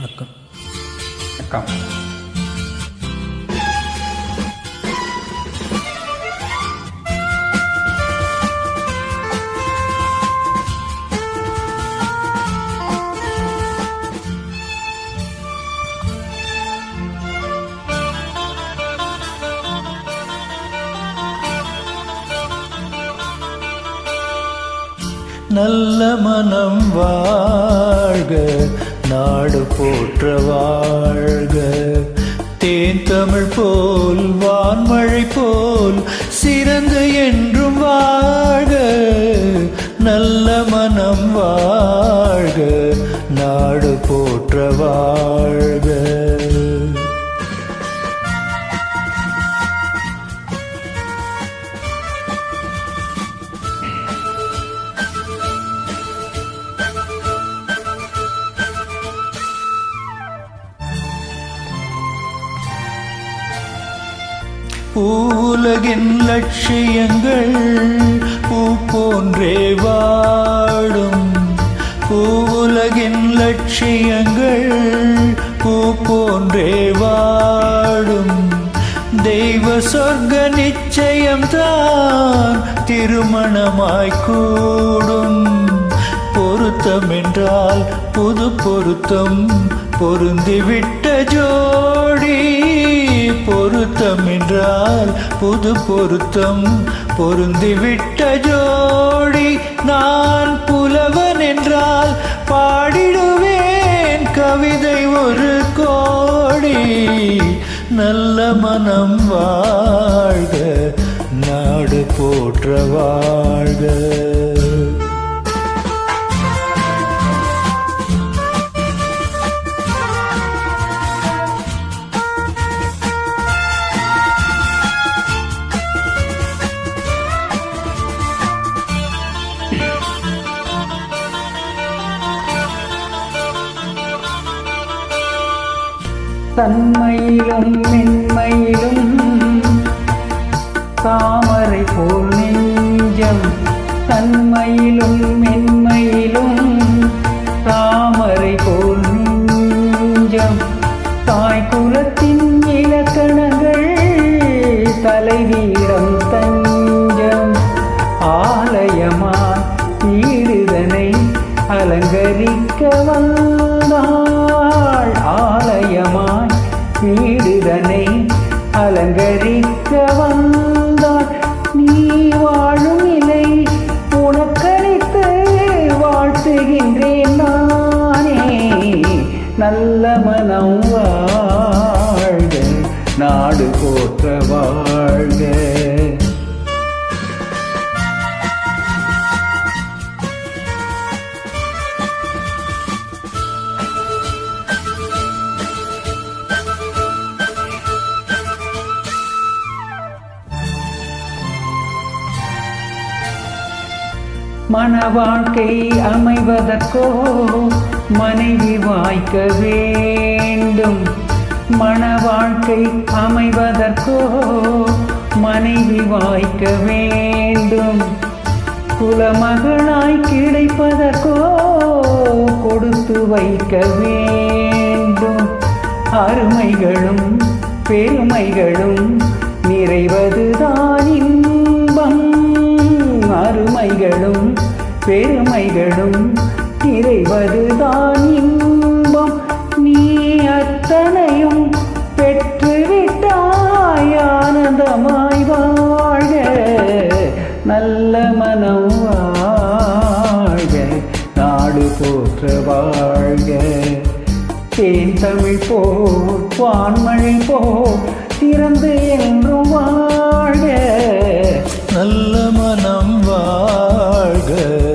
வணக்கம். வணக்கம். நல்ல மனம் வாழ்க. நாடு போற்ற வாழ்க. தேன் தமிழ் போல் வான்மழை போல் சிறந்து என்றும் வாழ்க. நல்ல மனம் வாழ்க நாடு போற்ற வாழ்க. பூலகின் லட்சியங்கள் பூ போன்றே வாடும். பூலகின் லட்சியங்கள் பூ போன்றே வாடும். தெய்வ சொர்க்க நிச்சயம்தான் திருமணமாய் கூடும். பொருத்தம் என்றால் புது பொருத்தம் பொருந்திவிட்ட ஜோடி. பொருத்தம் என்றால் புது பொருத்தம் பொருந்திவிட்ட ஜோடி நான் புலவன் என்றால் பாடிடுவேன் கவிதை ஒரு கோடி. நல்ல மனம் வாழ்க நாடு போற்ற வாழ்க. தன்மையிலும் மென்மையிலும் தாமரை போல் நெஞ்சம் தன்மையிலும் மென்மையிலும் தாமரை போல் நெஞ்சம் தாய் குலத்தின் இலக்கணங்கள் தலைவீரம் தஞ்சம் ஆலயமா வீடுதனை அலங்கரிக்க வந்தாள் ஆலயமாய் வீடுதனை அலங்கரிக்க வந்தார் நீ வாழும் இலை உனக்கழித்து வாழ்த்துகின்றேன் நானே. நல்ல மனம் வாழ்க நாடு போற்ற வாழ்க. மன வாழ்க்கை அமைவதற்கோ மனைவி வாய்க்க வேண்டும். மன வாழ்க்கை அமைவதற்கோ மனைவி வாய்க்க வேண்டும். குலமகளாய் கிடைப்பதற்கோ கொடுத்து வைக்க வேண்டும். அருமைகளும் பெருமைகளும் நிறைவதுதான் பெருமைகளும் நிறைவதுதான் இன்பம். நீ அத்தனையும் பெற்றுவிட்டாய் ஆனந்தமாய் வாழ்க. நல்ல மனம் வாழ்க நாடு போற்ற வாழ்க. தேன் தமிழ் போ வான்மழை போ திறந்து என்றும் வாழ்க. நல்ல மனம் வாழ்க.